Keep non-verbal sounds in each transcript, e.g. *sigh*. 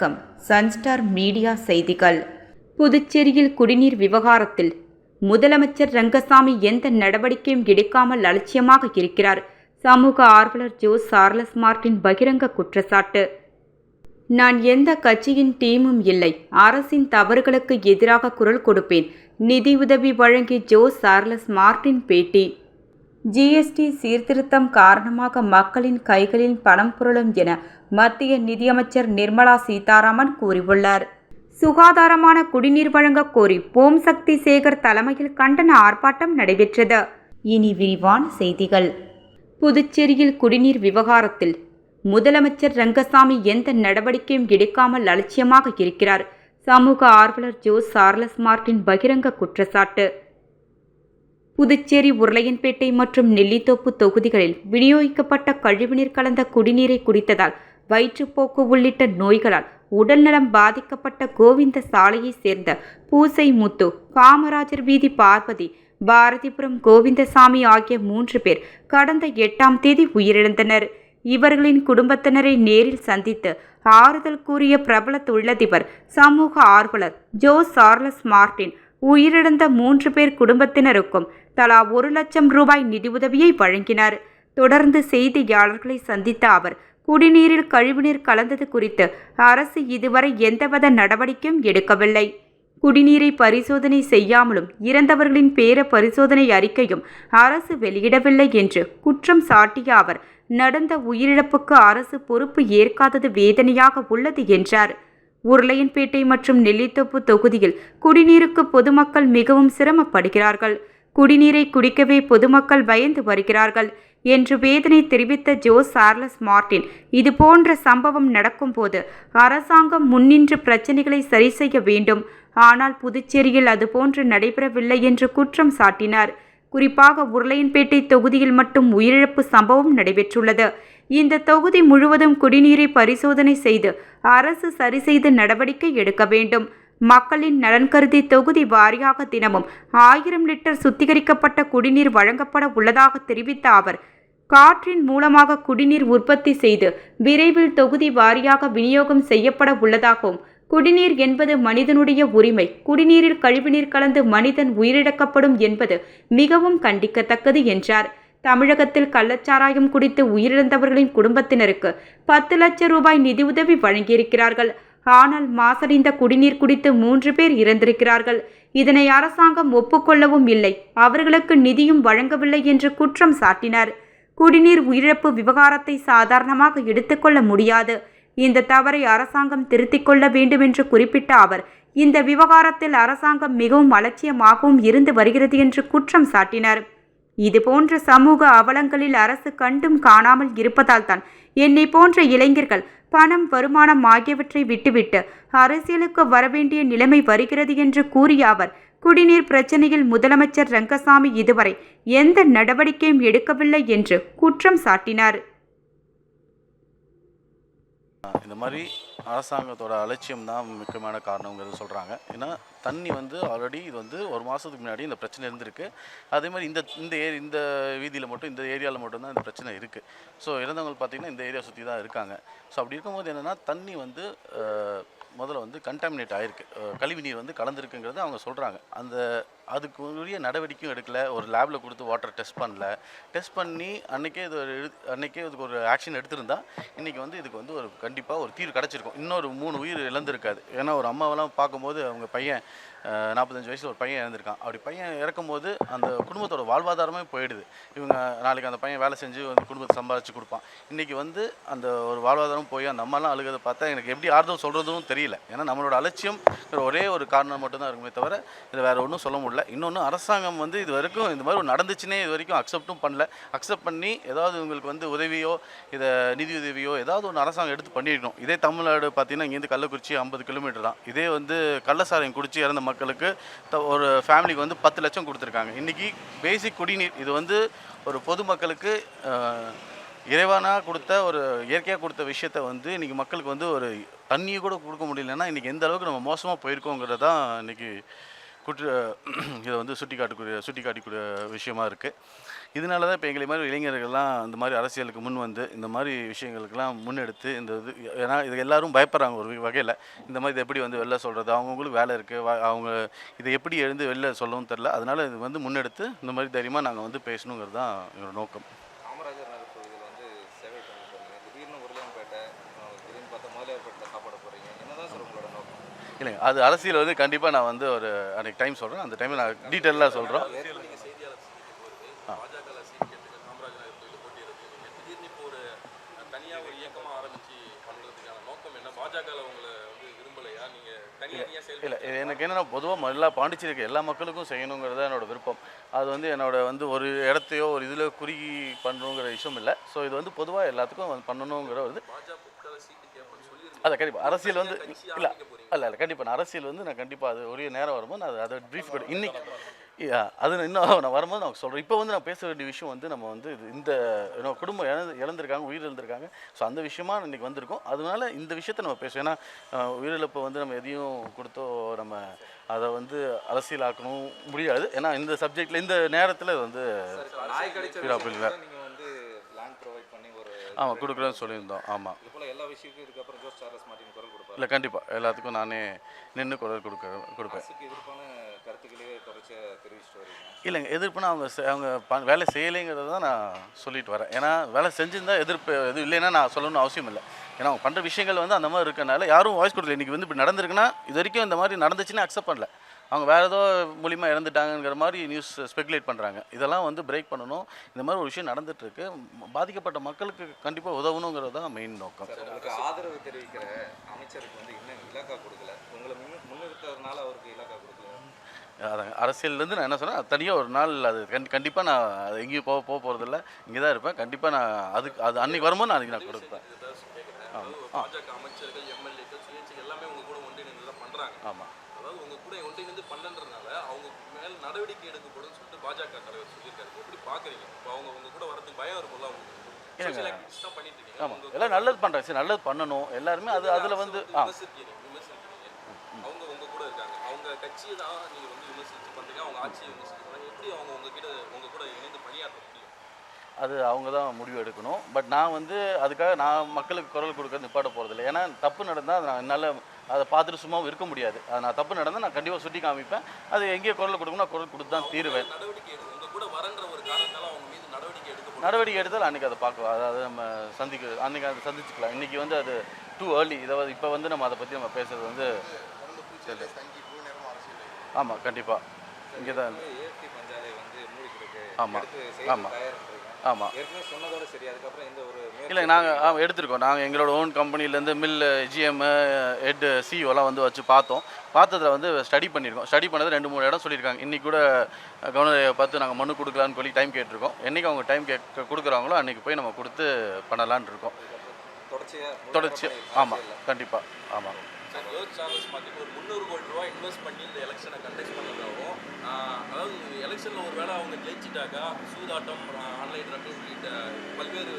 வணக்கம். Sunstar media செய்திகள். புதுச்சேரியில் குடிநீர் விவகாரத்தில் முதலமைச்சர் ரங்கசாமி எந்த நடவடிக்கையும் எடுக்காமல் அலட்சியமாக இருக்கிறார். சமூக ஆர்வலர் ஜோஸ் சார்லஸ் மார்ட்டின் பகிரங்க குற்றச்சாட்டு. நான் எந்த கட்சியின் டீமும் இல்லை. அரசின் தவறுகளுக்கு எதிராக குரல் கொடுப்பேன். நிதியுதவி வழங்கி ஜோஸ் சார்லஸ் மார்ட்டின் பேட்டி. ஜிஎஸ்டி சீர்திருத்தம் காரணமாக மக்களின் கைகளில் பணம் புரளும் என மத்திய நிதியமைச்சர் நிர்மலா சீதாராமன் கூறியுள்ளார். சுகாதாரமான குடிநீர் வழங்கக் கோரி ஓம் சக்தி சேகர் தலைமையில் கண்டன ஆர்ப்பாட்டம் நடைபெற்றது. இனி விரிவான செய்திகள். புதுச்சேரியில் குடிநீர் விவகாரத்தில் முதலமைச்சர் ரங்கசாமி எந்த நடவடிக்கையும் எடுக்காமல் அலட்சியமாக இருக்கிறார். சமூக ஆர்வலர் ஜோஸ் சார்லஸ் மார்ட்டின் பகிரங்க குற்றச்சாட்டு. புதுச்சேரி உருளையன்பேட்டை மற்றும் நெல்லித்தோப்பு தொகுதிகளில் விநியோகிக்கப்பட்ட கழிவுநீர் கலந்த குடிநீரை குடித்ததால் வயிற்றுப்போக்கு உள்ளிட்ட நோய்களால் உடல்நலம் பாதிக்கப்பட்ட கோவிந்த சாலையைச் சேர்ந்த பூசை முத்து காமராஜர் வீதி பார்வதி பாரதிபுரம் கோவிந்தசாமி ஆகிய மூன்று பேர் கடந்த எட்டாம் தேதி உயிரிழந்தனர். இவர்களின் குடும்பத்தினரை நேரில் சந்தித்து ஆறுதல் கூறிய பிரபல தொழிலதிபர் சமூக ஆர்வலர் ஜோ சார்லஸ் மார்ட்டின் உயிரிழந்த மூன்று பேர் குடும்பத்தினருக்கும் தலா ஒரு லட்சம் ரூபாய் நிதியுதவியை வழங்கினார். தொடர்ந்து செய்தியாளர்களை சந்தித்த அவர் குடிநீரில் கழிவுநீர் கலந்தது குறித்து அரசு இதுவரை எந்தவித நடவடிக்கையும் எடுக்கவில்லை. குடிநீரை பரிசோதனை செய்யாமலும் இறந்தவர்களின் பேர பரிசோதனை அறிக்கையும் அரசு வெளியிடவில்லை என்று குற்றம் சாட்டிய அவர் நடந்த உயிரிழப்புக்கு அரசு பொறுப்பு ஏற்காதது வேதனையாக உள்ளது என்றார். உருளையன்பேட்டை மற்றும் நெல்லித்தோப்பு தொகுதியில் குடிநீருக்கு பொதுமக்கள் மிகவும் சிரமப்படுகிறார்கள். குடிநீரை குடிக்கவே பொதுமக்கள் பயந்து வருகிறார்கள் என்று வேதனை தெரிவித்த ஜோ சார்லஸ் மார்ட்டின் இதுபோன்ற சம்பவம் நடக்கும்போது அரசாங்கம் முன்னின்று பிரச்சனைகளை சரி செய்ய வேண்டும். ஆனால் புதுச்சேரியில் அதுபோன்று நடைபெறவில்லை என்று குற்றம் சாட்டினார். குறிப்பாக உருளையன்பேட்டை தொகுதியில் மட்டும் உயிரிழப்பு சம்பவம் நடைபெற்றுள்ளது. இந்த தொகுதி முழுவதும் குடிநீரை பரிசோதனை செய்து அரசு சரி செய்து நடவடிக்கை எடுக்க வேண்டும். மக்களின் நலன் கருதி தொகுதி வாரியாக தினமும் ஆயிரம் லிட்டர் சுத்திகரிக்கப்பட்ட குடிநீர் வழங்கப்பட உள்ளதாக தெரிவித்த அவர் காற்றின் மூலமாக குடிநீர் உற்பத்தி செய்து விரைவில் தொகுதி வாரியாக விநியோகம் செய்யப்பட உள்ளதாகவும் குடிநீர் என்பது மனிதனுடைய உரிமை குடிநீரில் கழிவுநீர் கலந்து மனிதன் உயிரிழக்கப்படும் என்பது மிகவும் கண்டிக்கத்தக்கது என்றார். தமிழகத்தில் கள்ளச்சாராயம் குடித்து உயிரிழந்தவர்களின் குடும்பத்தினருக்கு பத்து லட்சம் ரூபாய் நிதியுதவி வழங்கியிருக்கிறார்கள். ஆனால் மாசடைந்த குடிநீர் குடித்து மூன்று பேர் இறந்திருக்கிறார்கள். இதனை அரசாங்கம் ஒப்புக்கொள்ளவும் இல்லை. அவர்களுக்கு நிதியும் வழங்கவில்லை என்று குற்றம் சாட்டினார். குடிநீர் உயிரிழப்பு விவகாரத்தை சாதாரணமாக எடுத்துக்கொள்ள முடியாது. இந்த தவறை அரசாங்கம் திருத்திக் கொள்ள வேண்டும் என்று குறிப்பிட்ட அவர் இந்த விவகாரத்தில் அரசாங்கம் மிகவும் அலட்சியமாகவும் இருந்து வருகிறது என்று குற்றம் சாட்டினார். இதுபோன்ற சமூக அவலங்களில் அரசு கண்டும் காணாமல் இருப்பதால் தான் என்னை போன்ற இளைஞர்கள் பணம் வருமானம் ஆகியவற்றை விட்டுவிட்டு அரசியலுக்கு வரவேண்டிய நிலைமை வருகிறது என்று கூறிய அவர் குடிநீர் பிரச்சனையில் முதலமைச்சர் ரங்கசாமி இதுவரை எந்த நடவடிக்கையும் எடுக்கவில்லை என்று குற்றம் சாட்டினார். இந்த மாதிரி அரசாங்கத்தோட அலட்சியம் தான் முக்கியமான காரணங்கிறது சொல்கிறாங்க ஏன்னா தண்ணி வந்து ஆல்ரெடி இது வந்து ஒரு மாதத்துக்கு முன்னாடி இந்த பிரச்சனை இருந்திருக்கு. அதே மாதிரி இந்த இந்த ஏரி இந்த வீதியில் மட்டும் இந்த ஏரியாவில் மட்டும்தான் இந்த பிரச்சனை இருக்குது ஸோ இறந்தவங்க பார்த்திங்கன்னா இந்த ஏரியா சுற்றி தான் இருக்காங்க. ஸோ அப்படி இருக்கும்போது என்னென்னா தண்ணி வந்து முதல்ல வந்து கண்டாமினேட் ஆகிருக்கு கழிவு நீர் வந்து கலந்துருக்குங்கிறது அவங்க சொல்கிறாங்க அந்த அதுக்கு உரிய நடவடிக்கையும் எடுக்கல. ஒரு லேபில் கொடுத்து வாட்டர் டெஸ்ட் பண்ணல. டெஸ்ட் பண்ணி அன்றைக்கே இது ஒரு எடு- இதுக்கு ஒரு ஆக்ஷன் எடுத்திருந்தா இன்றைக்கி வந்து இதுக்கு வந்து ஒரு கண்டிப்பாக ஒரு தீர்வு கிடச்சிருக்கும். இன்னொரு மூணு உயிர் இழந்திருக்காது. ஏன்னா ஒரு அம்மாவெல்லாம் பார்க்கும்போது அவங்க பையன் நாற்பத்தஞ்சு வயசில் ஒரு பையன் இறந்துருக்கான். அப்படி பையன் இறக்கும்போது அந்த குடும்பத்தோட வாழ்வாதாரமே போயிடுது. இவங்க நாளைக்கு அந்த பையன் வேலை செஞ்சு வந்து குடும்பத்தை சம்பாதிச்சு கொடுப்பான். இன்றைக்கி வந்து அந்த ஒரு வாழ்வாதாரம் போய் அந்த அம்மாலாம் அழுகிறத பார்த்தா எனக்கு எப்படி ஆறுதல் சொல்கிறதும் தெரியல. ஏன்னா நம்மளோட அலட்சியம் ஒரே ஒரு காரணம் மட்டும்தான் இருக்குமே தவிர இதில் வேறு ஒன்றும் சொல்ல முடியல. இன்னொன்று அரசாங்கம் வந்து இது வரைக்கும் இந்த மாதிரி ஒரு நடந்துச்சுன்னே இது வரைக்கும் அக்செப்டும் பண்ணல. அக்செப்ட் பண்ணி ஏதாவது உங்களுக்கு வந்து உதவியோ இதை நிதி உதவியோ ஏதாவது ஒன்று அரசாங்கம் எடுத்து பண்ணிடணும். இதே தமிழ்நாடு பார்த்தீங்கன்னா இங்கேருந்து கள்ளக்குறிச்சி ஐம்பது கிலோமீட்டர் தான். இதே வந்து கள்ளசாராயம் குடிச்சு இறந்த மக்களுக்கு த- ஒரு ஃபேமிலிக்கு வந்து பத்து லட்சம் கொடுத்துருக்காங்க. இன்றைக்கி பேசிக் குடிநீர் இது வந்து ஒரு பொதுமக்களுக்கு இறைவனாக கொடுத்த ஒரு இயற்கையாக கொடுத்த விஷயத்த வந்து இன்றைக்கி மக்களுக்கு வந்து ஒரு தண்ணியை கூட கொடுக்க முடியலன்னா இன்றைக்கி எந்த அளவுக்கு நம்ம மோசமாக போயிருக்கோங்கிறது தான் இன்றைக்கி குற்ற *clears throat* இதை வந்து சுட்டி காட்டக்கூடிய சுட்டி காட்டக்கூடிய விஷயமா இருக்குது இதனால தான் இப்போ எங்களை மாதிரி இளைஞர்கள்லாம் இந்த மாதிரி அரசியலுக்கு முன் வந்து இந்த மாதிரி விஷயங்களுக்கெல்லாம் முன்னெடுத்து இந்த இது ஏன்னா இது எல்லோரும் பயப்படுறாங்க ஒரு வகையில். இந்த மாதிரி இதை எப்படி வந்து வெளில சொல்கிறது அவங்கவுங்களுக்கு வேலை இருக்குது அவங்க இதை எப்படி எழுந்து வெளில சொல்லவும் தெரில அதனால் இது வந்து முன்னெடுத்து இந்த மாதிரி தைரியமாக நாங்கள் வந்து பேசணுங்கிறது தான் எங்களோட நோக்கம் காமராஜர் நகர் தொகுதியில் வந்து சேவை பண்ண போறீங்க திடீர்னு உருளையன்பேட்டை அப்புறம் திடீர்னு பார்த்தா முதலியார்பேட்டில் சாப்பிட போறீங்க என்னதான் சார் உங்களோட நோக்கம் இல்லைங்க அது அரசியல் வந்து கண்டிப்பாக நான் வந்து ஒரு அன்றைக்கி டைம் சொல்கிறேன் அந்த டைமில் நான் டீட்டெயிலாக சொல்கிறோம் இல்லை இது எனக்கு என்னென்னா பொதுவாக எல்லா பாண்டிச்சேரிக்கு எல்லா மக்களுக்கும் செய்யணுங்கிறது என்னோட விருப்பம். அது வந்து என்னோட வந்து ஒரு இடத்தையோ ஒரு இதில் குறுகி பண்ணணுங்கிற விஷயம் இல்லை. ஸோ இது வந்து பொதுவாக எல்லாத்துக்கும் பண்ணணுங்கிற வந்து அதை கண்டிப்பாக அரசியல் வந்து இல்லை. இல்லை இல்லை கண்டிப்பாக நான் அரசியல் வந்து நான் கண்டிப்பாக அது உரிய நேரம் வரும்போது நான் அதை- ப்ரீஃப் கொடு இன்னைக்கு அது நான் இன்னும் நான் வரும்போது நான் சொல்கிறேன் இப்போ வந்து நான் பேச வேண்டிய விஷயம் வந்து நம்ம வந்து இது இந்த know, குடும்பம் இழந்து இழந்திருக்காங்க உயிர் இழந்திருக்காங்க. ஸோ அந்த விஷயமா இன்னைக்கு வந்திருக்கோம். அதனால இந்த விஷயத்தை நம்ம பேசுவோம். ஏன்னா உயிரிழப்பை வந்து நம்ம எதையும் கொடுத்தோ நம்ம அதை வந்து அரசியலாக்கணும் முடியாது. ஏன்னா இந்த சப்ஜெக்டில் இந்த நேரத்தில் வந்து நாய் கடிச்ச வீராப்பிள்ளை. விஷயத்துல நீங்க வந்து லேண்ட் ப்ரொவைட் பண்ணி ஒரு ஆமாம் கொடுக்குறேன்னு சொல்லியிருந்தோம். ஆமாம் இது போல எல்லா விஷயத்துக்கும் இதுக்கப்புறம் ஜோஸ் சார்லஸ் மார்ட்டின் குரல் கொடுப்பாரு? இல்லை கண்டிப்பாக எல்லாத்துக்கும் நானே நின்று குரல் கொடுக்க கொடுப்பேன். எதிர்ப்பான கருத்துக்களையே தொடர்ச்சியாக தெரிவிச்சுட்டு வரீங்க. இல்லைங்க எதிர்ப்புனா அவங்க அவங்க ப- வேலை செய்யலைங்கிறத தான் நான் சொல்லிட்டு வரேன். ஏன்னா வேலை செஞ்சிருந்தா எதிர்ப்பு எதுவும் இல்லைன்னா நான் சொல்லணும்னு அவசியம் இல்லை. ஏன்னா அவங்க பண்ணுற விஷயங்கள் வந்து அந்த மாதிரி இருக்கனால யாரும் வாய்ஸ் கொடுக்கல. இன்றைக்கி வந்து இப்படி நடந்திருக்குன்னா இது வரைக்கும் இந்த மாதிரி நடந்துச்சுன்னு அக்செப்ட் பண்ணல. அவங்க வேறு ஏதோ மூலிமா இறந்துட்டாங்கங்கிற மாதிரி நியூஸ் ஸ்பெகுலேட் பண்ணுறாங்க இதெல்லாம் வந்து பிரேக் பண்ணணும். இந்த மாதிரி ஒரு விஷயம் நடந்துட்டுருக்கு. பாதிக்கப்பட்ட மக்களுக்கு கண்டிப்பாக உதவணுங்கிறது தான் மெயின் நோக்கம். ஆதரவு தெரிவிக்கிற அமைச்சருக்கு வந்து இன்னும் இலாக்கா கொடுக்கல. உங்களை முன்னு முன்னிறுத்ததுனால அவருக்கு இலாக்கா கொடுக்கல. அதான் அரசியல்லேருந்து நான் என்ன சொன்னேன் தனியாக ஒரு நாள் அது கண்டி கண்டிப்பாக நான் அது எங்கேயும் போக போக போகிறதில்ல இங்கே தான் இருப்பேன். கண்டிப்பாக நான் அதுக்கு அது அன்னைக்கு வரும்போது நான் அன்றைக்கி நான் கொடுப்பேன். அதாவது பாஜக அமைச்சர்கள் எம்எல்ஏக்கள் சுயேட்சை எல்லாமே உங்க கூட ஒன்றிணைந்து தான் பண்றாங்க ஆமாம் அதாவது உங்க கூட ஒன்றிணைந்து பண்ணன்றதுனால அவங்க மேல் நடவடிக்கை எடுக்கப்படும் சொல்லிட்டு பாஜக தலைவர் சொல்லியிருக்காரு. எப்படி பாக்குறீங்க? இப்போ அவங்க உங்க கூட வரதுக்கு பயம் இருக்கும்ல அவங்க. ஆமாம் எல்லாம் நல்லது பண்ணுறாங்க சரி நல்லது பண்ணணும். எல்லாருமே அது அதில் வந்து ஆ. அவங்க உங்க கூட இருக்காங்க. அவங்க கட்சியை தான் நீங்க வந்து விமர்சிச்சு பண்றீங்க. அவங்க ஆட்சியை எப்படி அவங்க உங்ககிட்ட உங்க கூட இணைந்து பணியாற்ற முடியும்? அது அவங்க தான் முடிவு எடுக்கணும். பட் நான் வந்து அதுக்காக நான் மக்களுக்கு குரல் கொடுக்க நிப்பாட்ட போகிறதில்ல ஏன்னா தப்பு நடந்தால் நான் என்னால் அதை பார்த்துட்டு சும்மாவும் இருக்க முடியாது. அது நான் தப்பு நடந்தால் நான் கண்டிப்பாக சுட்டி காமிப்பேன். அது எங்கேயோ குரல் கொடுக்கணும் குரல் கொடுத்து தான் தீருவேன். நடவடிக்கை எடுத்தால் அன்றைக்கி அதை பார்க்கலாம். அதாவது நம்ம சந்திக்க அன்றைக்கி அதை சந்திச்சுக்கலாம். இன்றைக்கி வந்து அது டூ ஏர்லி இதை இப்போ வந்து நம்ம அதை பற்றி நம்ம பேசுறது வந்து ஆமாம் கண்டிப்பாக இங்கே தான் ஆமாம் ஒரு முயற்சி இல்லை நாங்கள் எடுத்திருக்கோம். நாங்கள் எங்களோட ஓன் கம்பெனிலேருந்து மில் ஜிஎம் ஹெட் சிஓலாம் வந்து வச்சு பார்த்தோம். பார்த்ததுல வந்து ஸ்டடி பண்ணியிருக்கோம். ஸ்டடி பண்ணது ரெண்டு மூணு இடம் சொல்லியிருக்காங்க. இன்றைக்கி கூட கவர்னர் பார்த்து நாங்கள் மனு கொடுக்கலான்னு சொல்லி டைம் கேட்டிருக்கோம். என்றைக்கு அவங்க டைம் கேட்க கொடுக்குறாங்களோ அன்றைக்கி போய் நம்ம கொடுத்து பண்ணலான்னு இருக்கோம். தொடர்ச்சி ஆமாம் கண்டிப்பாக ஆமாம் அதாவது எலெக்ஷனில் ஒரு வேளை அவங்க ஜெயிச்சிட்டாக்கா சூதாட்டம் ஆன்லைன் ரம்மி உள்ளிட்ட பல்வேறு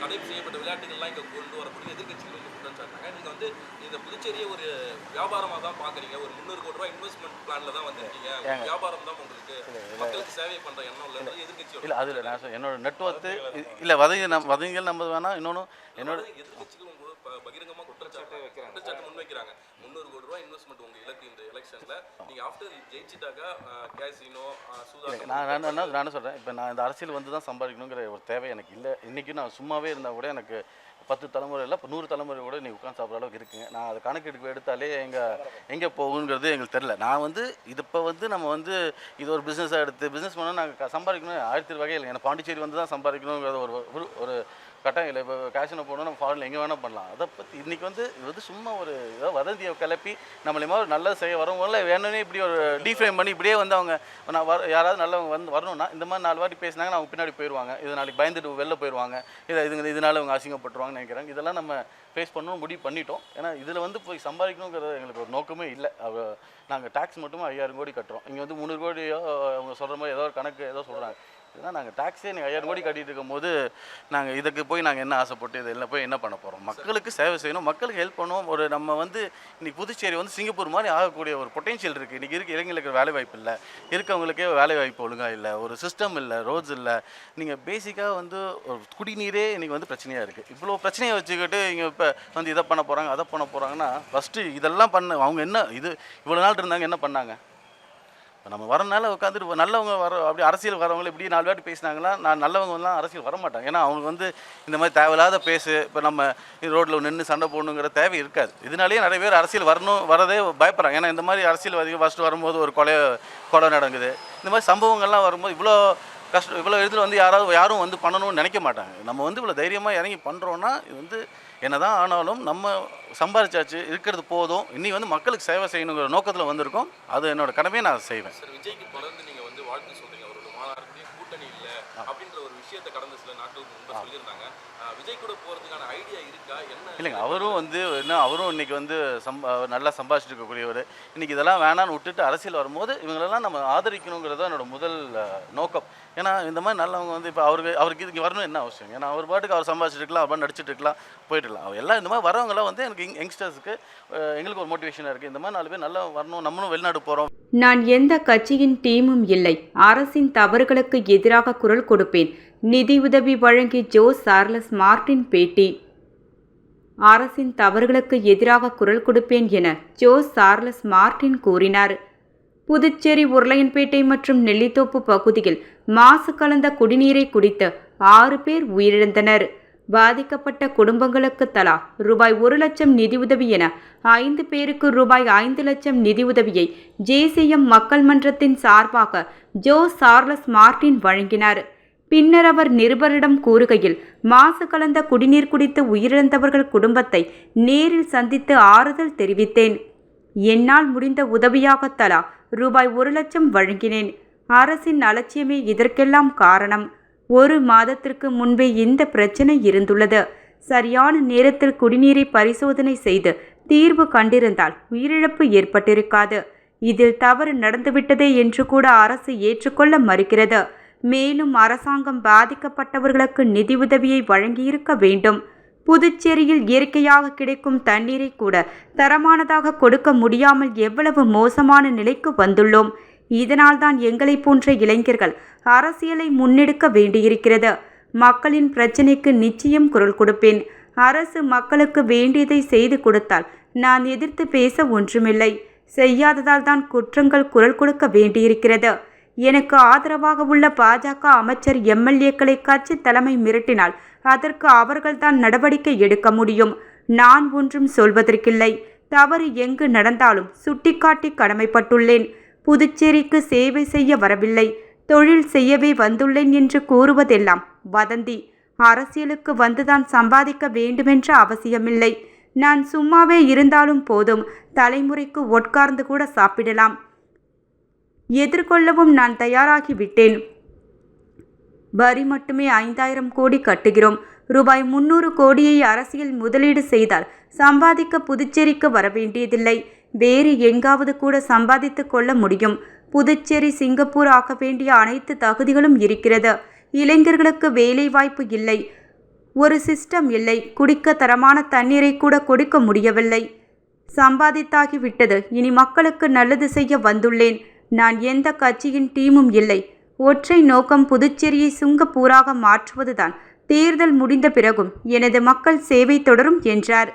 தடை செய்யப்பட்ட விளையாட்டுகள்லாம் இங்கே கொண்டு வரக்கூடிய எதிர்க்கட்சிகள் வந்து குற்றம் சாட்டினாங்க நீங்கள் வந்து இந்த புதுச்சேரியை ஒரு வியாபாரமாக தான் பார்க்குறீங்க ஒரு முந்நூறு கோடி ரூபாய் இன்வெஸ்ட்மெண்ட் பிளானில் தான் வந்திருக்கீங்க. வியாபாரம் தான் உங்களுக்கு மக்களுக்கு சேவை பண்ணுற எண்ணம் இல்லை. எதிர்க்கட்சியோட இல்லை அதில் நான் என்னோட நெட்ஒர்க்கு இல்லை வதங்க நம் வதங்கிகள் நம்ம வேணாம். இன்னொன்று என்னோட எதிர்க்கட்சிகள் உங்க ப- பகிரங்கமா குற்றச்சாட்டு வைக்கிறாங்க. குற்றச்சாட்டு முன்வைக்கிறாங்க. ரூபா இன்வெஸ்ட்மெண்ட் உங்க இலக்கு இந்த எலெக்ஷன்ல நீங்க ஆஃப்டர் ஜெயிச்சிட்டாக்கா கேசினோ நான் நான் என்ன நான் சொல்றேன்? சொல்கிறேன் இப்போ நான் இந்த அரசியல் வந்து தான் சம்பாதிக்கணுங்கிற ஒரு தேவை எனக்கு இல்லை. இன்னைக்கு நான் சும்மாவே இருந்தால் கூட எனக்கு பத்து தலைமுறை இல்லை இப்போ நூறு தலைமுறை கூட நீ உட்காந்து சாப்பிட்ற அளவுக்கு இருக்குங்க. நான் அதை கணக்கு எடுக்க எடுத்தாலே எங்கே எங்கே போகுங்கிறது எங்களுக்கு தெரில நான் வந்து இது இப்போ வந்து நம்ம வந்து இது ஒரு பிஸ்னஸாக எடுத்து பிஸ்னஸ் பண்ணால் நாங்கள் சம்பாதிக்கணும். ஆயிரத்தி வகையில் எனக்கு பாண்டிச்சேரி வந்து தான் சம்பாதிக்கணுங்கிறது ஒரு ஒரு ஒரு கட்டாயம் இல்லை. இப்போ கேஷினோ போகணும் நம்ம ஃபாரின் எங்கே வேணால் பண்ணலாம். அதை பற்றி இன்றைக்கி வந்து இது வந்து சும்மா ஒரு ஏதோ வதந்தியை கிளப்பி நம்மளே ஒரு நல்லது செய்ய வரவங்கள வேணும்னே இப்படி ஒரு டீஃப்ரேம் பண்ணி இப்படியே வந்து அவங்க நான் வர யாராவது நல்லவங்க வந்து வரணும்னா இந்த மாதிரி நாலு வாட்டி பேசினாங்கன்னா அவங்க பின்னாடி போயிடுவாங்க இது நாளைக்கு பயந்துட்டு வெளில போயிடுவாங்க இதை இதுங்க இதனால அவங்க அசிங்கப்பட்டுருவாங்கன்னு நினைக்கிறாங்க இதெல்லாம் நம்ம ஃபேஸ் பண்ணணும் முடிவு பண்ணிட்டோம். ஏன்னா இதில் வந்து போய் சம்பாதிக்கணுங்கிறது எங்களுக்கு ஒரு நோக்கமே இல்லை. நாங்கள் டேக்ஸ் மட்டுமே ஐயாயிரம் கோடி கட்டுறோம். இங்கே வந்து முந்நூறு கோடியோ அவங்க சொல்கிற மாதிரி ஏதோ ஒரு கணக்கு ஏதோ சொல்கிறாங்க ஏன்னா நாங்கள் டாக்ஸே நீங்கள் ஐயாயிரம் கோடி கட்டிட்டு இருக்கும்போது நாங்கள் இதுக்கு போய் நாங்கள் என்ன ஆசைப்பட்டு இதில் போய் என்ன பண்ண போகிறோம் மக்களுக்கு சேவை செய்யணும் மக்களுக்கு ஹெல்ப் பண்ணுவோம் ஒரு நம்ம வந்து இன்னைக்கு புதுச்சேரி வந்து சிங்கப்பூர் மாதிரி ஆகக்கூடிய ஒரு பொட்டென்ஷியல் இருக்குது இன்றைக்கி இருக்க இளைஞர்களுக்கு வேலை வாய்ப்பு இல்லை. இருக்கவங்களுக்கே வேலை வாய்ப்பு ஒழுங்காக இல்லை. ஒரு சிஸ்டம் இல்லை ரோட்ஸ் இல்லை. நீங்கள் பேசிக்காக வந்து ஒரு குடிநீரே இன்றைக்கி வந்து பிரச்சனையாக இருக்குது இவ்வளோ பிரச்சனையை வச்சுக்கிட்டு இங்கே இப்போ வந்து இதை பண்ண போகிறாங்க அதை பண்ண போகிறாங்கன்னா ஃபஸ்ட்டு இதெல்லாம் பண்ண அவங்க என்ன இது இவ்வளோ நாள் இருந்தாங்க என்ன பண்ணாங்க? நம்ம வரனால உட்காந்துட்டு நல்லவங்க வர அப்படி அரசியல் வரவங்களை இப்படி நாலு வாட்டி பேசினாங்களா நான் நல்லவங்கலாம் அரசியல் வர மாட்டாங்க ஏன்னா அவங்க வந்து இந்த மாதிரி தேவையில்லாத பேசு இப்போ நம்ம ரோட்டில் நின்று சண்டை போடணுங்கிற தேவை இருக்காது. இதனாலேயே நிறைய பேர் அரசியல் வரணும் வரதே பயப்படுறாங்க. ஏன்னா இந்த மாதிரி அரசியல்வாதிகள் ஃபஸ்ட்டு வரும்போது ஒரு கொலை கொலை நடக்குது. இந்த மாதிரி சம்பவங்கள்லாம் வரும்போது இவ்வளோ கஷ்டம் இவ்வளோ இதில் வந்து யாராவது யாரும் வந்து பண்ணணும்னு நினைக்க மாட்டாங்க. நம்ம வந்து இவ்வளோ தைரியமாக இறங்கி பண்ணுறோன்னா இது வந்து என்ன தான் ஆனாலும் நம்ம சம்பாரிச்சாச்சு இருக்கிறது போதும். இன்னி வந்து மக்களுக்கு சேவை செய்யணுங்கிற நோக்கத்தில் வந்திருக்கோம். அது என்னோட கடமையை நான் செய்வேன். சார் விஜய்க்கு தொடர்ந்து நீங்க வந்து வாழ்த்து சொல்றீங்க. அவரோட மாநாடுடைய கூட்டணி இல்ல அப்படின்ற ஒரு விஷயத்தை கடந்த சில நாட்களுக்கு முன்பு சொல்லியிருந்தாங்க. விஜய் கூட போறதுக்கான ஐடியா இருக்கா? என்ன இல்லைங்க அவரும் வந்து என்ன அவரும் இன்னைக்கு வந்து சம்பா நல்லா சம்பாதிச்சுட்டு இருக்கக்கூடியவர். இன்னைக்கு இதெல்லாம் வேணான்னு விட்டுட்டு அரசியல் வரும்போது இவங்களெல்லாம் நம்ம ஆதரிக்கணுங்கிறது தான் என்னோட முதல் நோக்கம். ஏன்னா இந்த மாதிரி நல்லவங்க வந்து இப்போ அவருக்கு அவருக்கு இதுக்கு வரணும் என்ன அவசியம்? ஏன்னா அவர் பாட்டுக்கு அவர் சம்பாதிச்சுட்டு இருக்கலாம் அவர் பாட்டு நடிச்சிட்டு இருக்கலாம் போயிட்டுலாம் அவர் எல்லாம் இந்த மாதிரி வரவங்களாம் வந்து எனக்கு யங்ஸ்டர்ஸுக்கு எங்களுக்கு ஒரு மோட்டிவேஷனாக இருக்குது இந்த மாதிரி நாலு பேர் நல்லா வரணும் நம்மளும் வெளிநாடு போகிறோம் நான் எந்த கட்சியின் டீமும் இல்லை. அரசின் தவறுகளுக்கு எதிராக குரல் கொடுப்பேன். நிதியுதவி வழங்கி ஜோ சார்லஸ் மார்டின் பேட்டி. அரசின் தவறுகளுக்கு எதிராக குரல் கொடுப்பேன் என ஜோ சார்லஸ் மார்டின் கூறினார். புதுச்சேரி உருளையன்பேட்டை மற்றும் நெல்லித்தோப்பு பகுதியில் மாசு கலந்த குடிநீரை குடித்து ஆறு பேர் உயிரிழந்தனர். பாதிக்கப்பட்ட குடும்பங்களுக்கு தலா ரூபாய் ஒரு லட்சம் நிதியுதவி என ஐந்து பேருக்கு ரூபாய் ஐந்து லட்சம் நிதியுதவியை ஜேசிஎம் மக்கள் மன்றத்தின் சார்பாக ஜோ சார்லஸ் மார்டின் வழங்கினார். பின்னர் அவர் நிருபரிடம் கூறுகையில் மாசு கலந்த குடிநீர் குடித்து உயிரிழந்தவர்கள் குடும்பத்தை நேரில் சந்தித்து ஆறுதல் தெரிவித்தேன். என்னால் முடிந்த உதவியாக தலா ரூபாய் ஒரு லட்சம் வழங்கினேன். அரசின் அலட்சியமே இதற்கெல்லாம் காரணம். ஒரு மாதத்திற்கு முன்பே இந்த பிரச்சனை இருந்துள்ளது. சரியான நேரத்தில் குடிநீரை பரிசோதனை செய்து தீர்வு கண்டிருந்தால் உயிரிழப்பு ஏற்பட்டிருக்காது. இதில் தவறு நடந்துவிட்டதே என்று கூட அரசு ஏற்றுக்கொள்ள மறுக்கிறது. மேலும் அரசாங்கம் பாதிக்கப்பட்டவர்களுக்கு நிதி உதவியை வழங்கியிருக்க வேண்டும். புதுச்சேரியில் இயற்கையாக கிடைக்கும் தண்ணீரை கூட தரமானதாக கொடுக்க முடியாமல் எவ்வளவு மோசமான நிலைக்கு வந்துள்ளோம். இதனால்தான் எங்களை போன்ற இளைஞர்கள் அரசியலை முன்னெடுக்க வேண்டியிருக்கிறது. மக்களின் பிரச்சினைக்கு நிச்சயம் குரல் கொடுப்பேன். அரசு மக்களுக்கு வேண்டியதை செய்து கொடுத்தால் நான் எதிர்த்து பேச ஒன்றுமில்லை. செய்யாததால் தான் குற்றங்கள் குரல் கொடுக்க வேண்டியிருக்கிறது. எனக்கு ஆதரவாக உள்ள பாஜக அமைச்சர் எம்எல்ஏக்களை கட்சி தலைமை மிரட்டினால் அதற்கு அவர்கள்தான் நடவடிக்கை எடுக்க முடியும். நான் ஒன்றும் சொல்வதற்கில்லை. தவறு எங்கு நடந்தாலும் சுட்டிக்காட்டி கடமைப்பட்டுள்ளேன். புதுச்சேரிக்கு சேவை செய்ய வரவில்லை. தொழில் செய்யவே வந்துள்ளேன் என்று கூறுவதெல்லாம் வதந்தி. அரசியலுக்கு வந்துதான் சம்பாதிக்க வேண்டுமென்ற அவசியமில்லை. நான் சும்மாவே இருந்தாலும் போதும். தலைமுறைக்கு உட்கார்ந்து கூட சாப்பிடலாம். எதிர்கொள்ளவும் நான் தயாராகிவிட்டேன். வரி மட்டுமே ஐந்தாயிரம் கோடி கட்டுகிறோம். ரூபாய் முன்னூறு கோடியை அரசியல் முதலீடு செய்தால் சம்பாதிக்க புதுச்சேரிக்கு வர வேண்டியதில்லை வேறு எங்காவது கூட சம்பாதித்து கொள்ள முடியும். புதுச்சேரி சிங்கப்பூர் ஆக்க வேண்டிய அனைத்து தகுதிகளும் இருக்கிறது. இளைஞர்களுக்கு வேலை வாய்ப்பு இல்லை. ஒரு சிஸ்டம் இல்லை. குடிக்க தரமான தண்ணீரை கூட கொடுக்க முடியவில்லை. சம்பாதித்தாகிவிட்டது. இனி மக்களுக்கு நல்லது செய்ய வந்துள்ளேன். நான் எந்த கட்சியின் டீமும் இல்லை. ஒற்றை நோக்கம் புதுச்சேரியை சுங்கப்பூராக மாற்றுவதுதான். தேர்தல் முடிந்த பிறகும் எனது மக்கள் சேவை தொடரும் என்றார்.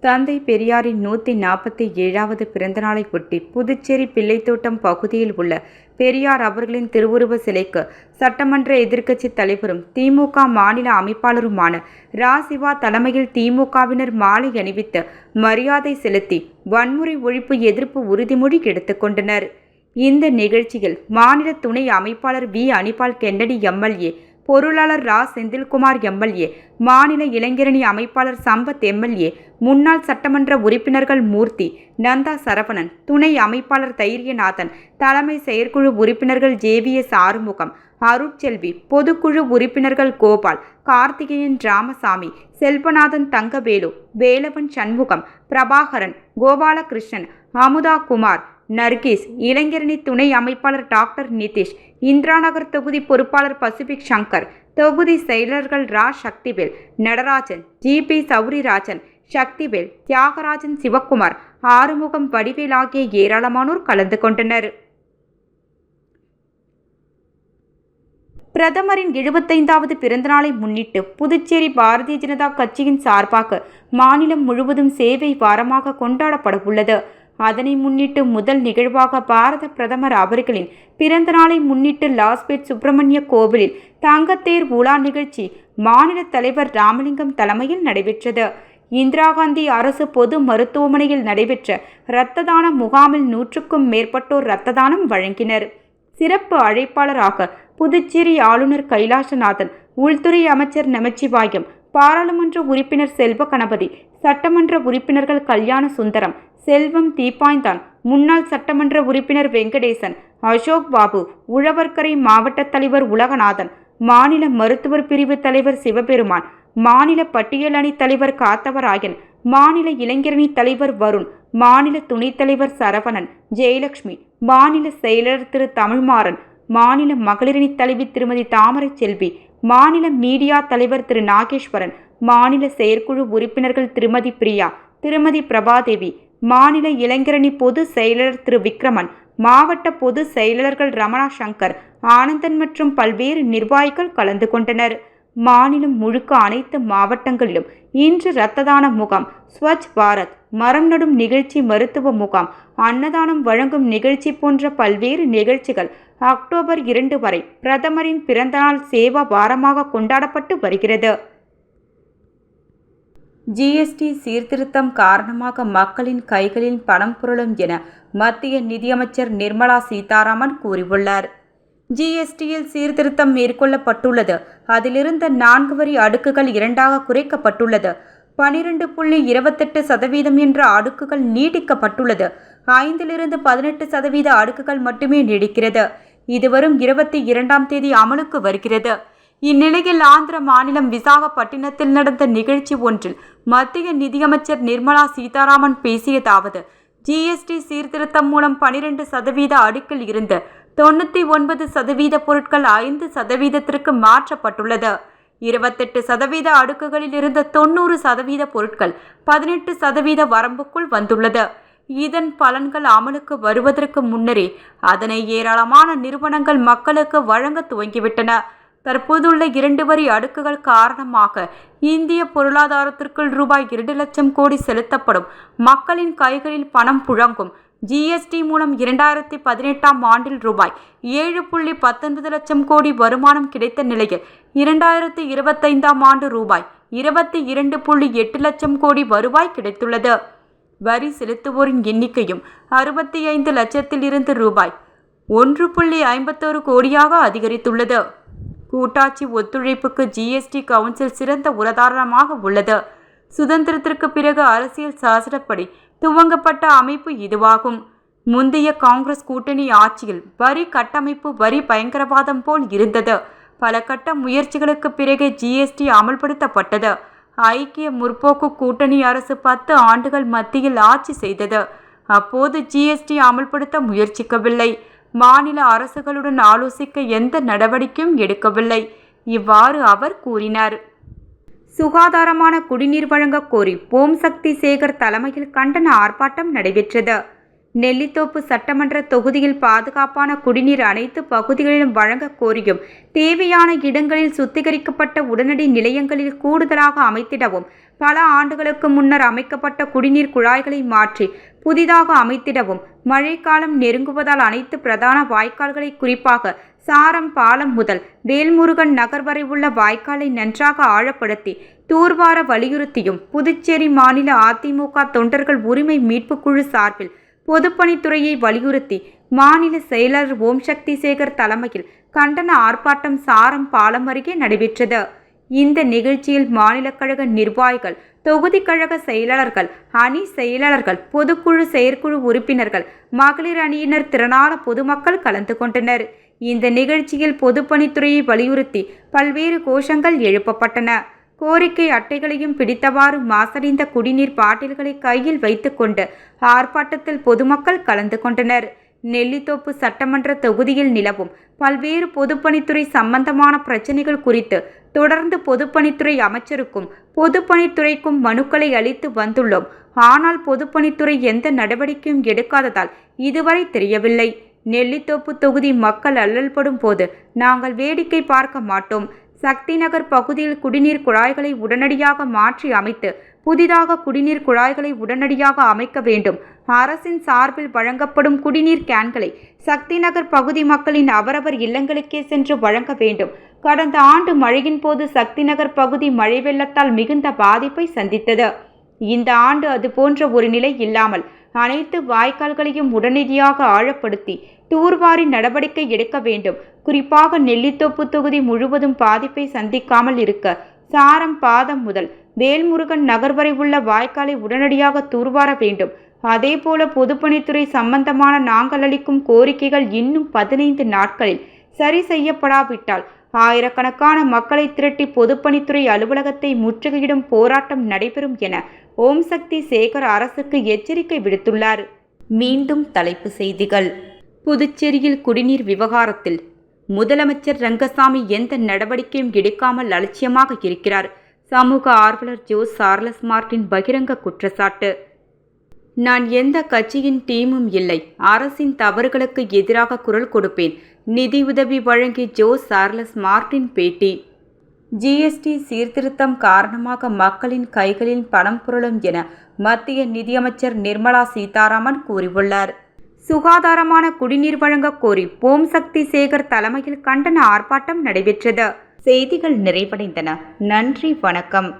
தந்தை பெரியாரின் நூற்றி நாற்பத்தி ஏழாவது பிறந்தநாளை ஒட்டி புதுச்சேரி பிள்ளைத்தோட்டம் பகுதியில் உள்ள பெரியார் அவர்களின் திருவுருவ சிலைக்கு சட்டமன்ற எதிர்க்கட்சி தலைவரும் திமுக மாநில அமைப்பாளருமான ரா. சிவா தலைமையில் திமுகவினர் மாலை அணிவித்து மரியாதை செலுத்தி வன்முறை ஒழிப்பு எதிர்ப்பு உறுதிமொழி எடுத்துக்கொண்டனர் இந்த நிகழ்ச்சியில் மாநில துணை அமைப்பாளர் வி. அனிபால் கென்னடி எம்எல்ஏ பொருளாளர் ரா. செந்தில்குமார் எம்எல்ஏ மாநில இளைஞரணி அமைப்பாளர் சம்பத் எம்எல்ஏ முன்னாள் சட்டமன்ற உறுப்பினர்கள் மூர்த்தி நந்தா சரவணன் துணை அமைப்பாளர் தைரியநாதன் தலைமை செயற்குழு உறுப்பினர்கள் ஜேவிஎஸ் ஆறுமுகம் அருட்செல்வி பொதுக்குழு உறுப்பினர்கள் கோபால் கார்த்திகேயன் ராமசாமி செல்வநாதன் தங்கவேலு வேலவன் சண்முகம் பிரபாகரன் கோபாலகிருஷ்ணன் அமுதா குமார் நர்கிஸ் இளைஞரணி துணை அமைப்பாளர் டாக்டர் நிதிஷ் இந்திரா நகர் தொகுதி பொறுப்பாளர் பசிபிக் சங்கர் தொகுதி செயலர்கள் ரா. சக்திவேல் நடராஜன் ஜிபி சௌரிராஜன் சக்திவேல் தியாகராஜன் சிவக்குமார் ஆறுமுகம் வடிவேல் ஆகிய ஏராளமானோர் கலந்து கொண்டனர். பிரதமரின் எழுபத்தைந்தாவது பிறந்தநாளை முன்னிட்டு புதுச்சேரி பாரதிய ஜனதா கட்சியின் சார்பாக மாநிலம் முழுவதும் சேவை வாரமாக கொண்டாடப்பட உள்ளது அதனை முன்னிட்டு முதல் நிகழ்வாக பாரத பிரதமர் அவர்களின் பிறந்த நாளை முன்னிட்டு லாஸ்பேட் சுப்பிரமணிய கோவிலில் தங்கத்தேர் உலா நிகழ்ச்சி மாநில தலைவர் ராமலிங்கம் தலைமையில் நடைபெற்றது. இந்திரா காந்தி அரசு பொது மருத்துவமனையில் நடைபெற்ற இரத்த தான முகாமில் நூற்றுக்கும் மேற்பட்டோர் இரத்த தானம் வழங்கினர். சிறப்பு அழைப்பாளராக புதுச்சேரி ஆளுநர் கைலாசநாதன் உள்துறை அமைச்சர் நமச்சிவாயம் பாராளுமன்ற உறுப்பினர் செல்வ கணபதி சட்டமன்ற உறுப்பினர்கள் கல்யாண சுந்தரம் செல்வம் தீப்பாய்ந்தான். முன்னாள் சட்டமன்ற உறுப்பினர் வெங்கடேசன் அசோக் பாபு உழவர்கரை மாவட்ட தலைவர் உலகநாதன் மாநில மருத்துவர் பிரிவு தலைவர் சிவபெருமான் மாநில பட்டியல் அணி தலைவர் காத்தவராயன் மாநில இளைஞரணி தலைவர் வருண் மாநில துணைத் தலைவர் சரவணன் ஜெயலட்சுமி மாநில செயலர் திரு தமிழ்மாறன் மாநில மகளிரணி தலைவி திருமதி தாமரை செல்வி மாநில மீடியா தலைவர் திரு நாகேஸ்வரன் மாநில செயற்குழு உறுப்பினர்கள் திருமதி பிரியா திருமதி பிரபாதேவி மாநில இளைஞரணி பொது செயலர் திரு விக்ரமன் மாவட்ட பொது செயலாளர்கள் ரமணா சங்கர் ஆனந்தன் மற்றும் பல்வேறு நிர்வாகிகள் கலந்து கொண்டனர். மாநிலம் முழுக்க அனைத்து மாவட்டங்களிலும் இன்று இரத்த தான முகாம் ஸ்வச் பாரத் மரம் நடும் நிகழ்ச்சி மருத்துவ முகாம் அன்னதானம் வழங்கும் நிகழ்ச்சி போன்ற பல்வேறு நிகழ்ச்சிகள் அக்டோபர் இரண்டு வரை பிரதமரின் பிறந்தநாள் சேவா வாரமாக கொண்டாடப்பட்டு வருகிறது. ஜிஎஸ்டி சீர்திருத்தம் காரணமாக மக்களின் கைகளில் பணம் புரளும் என மத்திய நிதியமைச்சர் நிர்மலா சீதாராமன் கூறியுள்ளார். ஜிஎஸ்டியில் சீர்திருத்தம் மேற்கொள்ளப்பட்டுள்ளது. அதிலிருந்த நான்கு வரி அடுக்குகள் இரண்டாக குறைக்கப்பட்டுள்ளது. பனிரெண்டு புள்ளி இருபத்தெட்டு சதவீதம் என்ற அடுக்குகள் நீட்டிக்கப்பட்டுள்ளது. ஐந்திலிருந்து பதினெட்டு சதவீத அடுக்குகள் மட்டுமே நீடிக்கிறது. இது வரும் இருபத்தி இரண்டாம் தேதி அமலுக்கு வருகிறது. இந்நிலையில் ஆந்திர மாநிலம் விசாகப்பட்டினத்தில் நடந்த நிகழ்ச்சி ஒன்றில் மத்திய நிதியமைச்சர் நிர்மலா சீதாராமன் பேசியதாவது ஜிஎஸ்டி சீர்திருத்தம் மூலம் பனிரெண்டு சதவீத அடுக்கில் இருந்து தொண்ணூற்றி ஒன்பது சதவீத பொருட்கள் ஐந்து சதவீதத்திற்கு மாற்றப்பட்டுள்ளது. இருபத்தெட்டு சதவீத அடுக்குகளில் இருந்த தொண்ணூறு சதவீத பொருட்கள் பதினெட்டு சதவீத வரம்புக்குள் வந்துள்ளது. இதன் பலன்கள் அமலுக்கு வருவதற்கு முன்னரே அதனை ஏராளமான நிறுவனங்கள் மக்களுக்கு வழங்க துவங்கிவிட்டன. தற்போதுள்ள இரண்டு வரி அடுக்குகள் காரணமாக இந்திய பொருளாதாரத்திற்குள் ரூபாய் இரண்டு லட்சம் கோடி செலுத்தப்படும். மக்களின் கைகளில் பணம் புழங்கும். ஜிஎஸ்டி மூலம் இரண்டாயிரத்தி பதினெட்டாம் ஆண்டில் ரூபாய் ஏழு புள்ளி பத்தொன்பது லட்சம் கோடி வருமானம் கிடைத்த நிலையில் இரண்டாயிரத்தி இருபத்தைந்தாம் ஆண்டு ரூபாய் இருபத்தி இரண்டு புள்ளி எட்டு லட்சம் கோடி வருவாய் கிடைத்துள்ளது. வரி செலுத்துவோரின் எண்ணிக்கையும் அறுபத்தி ஐந்து லட்சத்தில் இருந்து ரூபாய் ஒன்று புள்ளி ஐம்பத்தோரு கோடியாக அதிகரித்துள்ளது. கூட்டாட்சி ஒத்துழைப்புக்கு ஜிஎஸ்டி கவுன்சில் சிறந்த உதாரணமாக உள்ளது. சுதந்திரத்திற்கு பிறகு அரசியல் சாசனப்படி துவங்கப்பட்ட அமைப்பு இதுவாகும். முந்தைய காங்கிரஸ் கூட்டணி ஆட்சியில் வரி கட்டமைப்பு வரி பயங்கரவாதம் போல் இருந்தது. பல கட்ட முயற்சிகளுக்கு பிறகு ஜிஎஸ்டி அமல்படுத்தப்பட்டது. ஐக்கிய முற்போக்கு கூட்டணி அரசு பத்து ஆண்டுகள் மத்தியில் ஆட்சி செய்தது. அப்போது ஜிஎஸ்டி அமல்படுத்த முயற்சிக்கவில்லை. மாநில அரசுகளுடன் ஆலோசிக்க எந்த நடவடிக்கையும் எடுக்கவில்லை. இவ்வாறு அவர் கூறினார். சுகாதாரமான குடிநீர் வழங்கக் கோரி ஓம் சக்தி சேகர் தலைமையில் கண்டன ஆர்ப்பாட்டம் நடைபெற்றது. நெல்லித்தோப்பு சட்டமன்ற தொகுதியில் பாதுகாப்பான குடிநீர் அனைத்து பகுதிகளிலும் வழங்க கோரியும். தேவையான இடங்களில் சுத்திகரிக்கப்பட்ட உடனடி நிலையங்களில் கூடுதலாக அமைத்திடவும். பல ஆண்டுகளுக்கு முன்னர் அமைக்கப்பட்ட குடிநீர் குழாய்களை மாற்றி புதிதாக அமைத்திடவும். மழைக்காலம் நெருங்குவதால் அனைத்து பிரதான வாய்க்கால்களை குறிப்பாக சாரம் பாலம் முதல் வேல்முருகன் நகர் வரை உள்ள வாய்க்காலை நன்றாக ஆழப்படுத்தி தூர்வார வலியுறுத்தியும். புதுச்சேரி மாநில அதிமுக தொண்டர்கள் உரிமை மீட்புக் குழு சார்பில் பொதுப்பணித்துறையை வலியுறுத்தி மாநில செயலர் ஓம் சக்தி சேகர் தலைமையில் கண்டன ஆர்ப்பாட்டம் சாரம் பாலம் அருகே நடைபெற்றது. இந்த நிகழ்ச்சியில் மாநில கழக நிர்வாகிகள் தொகுதி கழக செயலாளர்கள் அணி செயலாளர்கள் பொதுக்குழு செயற்குழு உறுப்பினர்கள் மகளிர் அணியினர் திரளான பொதுமக்கள் கலந்து கொண்டனர். இந்த நிகழ்ச்சியில் பொதுப்பணித்துறையை வலியுறுத்தி பல்வேறு கோஷங்கள் எழுப்பப்பட்டன. கோரிக்கை அட்டைகளையும் பிடித்தவாறு மாசடைந்த குடிநீர் பாட்டில்களை கையில் வைத்துக்கொண்டு ஆர்ப்பாட்டத்தில் பொதுமக்கள் கலந்து கொண்டனர். நெல்லித்தோப்பு சட்டமன்ற தொகுதியில் நிலவும் பல்வேறு பொதுப்பணித்துறை சம்பந்தமான பிரச்சனைகள் குறித்து தொடர்ந்து பொதுப்பணித்துறை அமைச்சருக்கும் பொதுப்பணித்துறைக்கும் மனுக்களை அளித்து வந்துள்ளோம். ஆனால் பொதுப்பணித்துறை எந்த நடவடிக்கையும் எடுக்காததால் இதுவரை தெரியவில்லை. நெல்லித்தோப்பு தொகுதி மக்கள் அல்லல்படும் போது நாங்கள் வேடிக்கை பார்க்க மாட்டோம். சக்தி நகர் பகுதியில் குடிநீர் குழாய்களை உடனடியாக மாற்றி அமைத்து புதிதாக குடிநீர் குழாய்களை உடனடியாக அமைக்க வேண்டும். அரசின் சார்பில் வழங்கப்படும் குடிநீர் கேன்களை சக்தி நகர் பகுதி மக்களின் அவரவர் இல்லங்களுக்கே சென்று வழங்க வேண்டும். கடந்த ஆண்டு மழையின் போது சக்தி நகர் பகுதி மழை வெள்ளத்தால் மிகுந்த பாதிப்பை சந்தித்தது. இந்த ஆண்டு அது போன்ற ஒரு நிலை இல்லாமல் அனைத்து வாய்க்கால்களையும் உடனடியாக ஆழப்படுத்தி தூர்வாரி நடவடிக்கை எடுக்க வேண்டும். குறிப்பாக நெல்லித்தோப்பு தொகுதி முழுவதும் பாதிப்பை சந்திக்காமல் இருக்க சாரம் பாதம் முதல் வேல்முருகன் நகர் வரை உள்ள வாய்க்காலை உடனடியாக தூர்வார வேண்டும். அதேபோல பொதுப்பணித்துறை சம்பந்தமான நாங்கள் அளிக்கும் கோரிக்கைகள் இன்னும் பதினைந்து நாட்களில் சரி செய்யப்படாவிட்டால் ஆயிரக்கணக்கான மக்களை திரட்டி பொதுப்பணித்துறை அலுவலகத்தை முற்றுகையிடும் போராட்டம் நடைபெறும் என ஓம் சக்தி சேகர் அரசுக்கு எச்சரிக்கை விடுத்துள்ளார். மீண்டும் தலைப்பு செய்திகள். புதுச்சேரியில் குடிநீர் விவகாரத்தில் முதலமைச்சர் ரங்கசாமி எந்த நடவடிக்கையும் எடுக்காமல் அலட்சியமாக இருக்கிறார். சமூக ஆர்வலர் ஜோஸ் சார்லஸ் மார்ட்டின் பகிரங்க குற்றச்சாட்டு. நான் எந்த கட்சியின் டீமும் இல்லை. அரசின் தவறுகளுக்கு எதிராக குரல் கொடுப்பேன். நிதியுதவி வழங்கி ஜோஸ் சார்லஸ் மார்ட்டின் பேட்டி. ஜிஎஸ்டி சீர்திருத்தம் காரணமாக மக்களின் கைகளில் பணம் புரளும் என மத்திய நிதியமைச்சர் நிர்மலா சீதாராமன் கூறியுள்ளார். சுகாதாரமான குடிநீர் வழங்க கோரி ஓம் சக்தி சேகர் தலைமையில் கண்டன ஆர்ப்பாட்டம் நடைபெற்றது. செய்திகள் நிறைவடைந்தன. நன்றி வணக்கம்.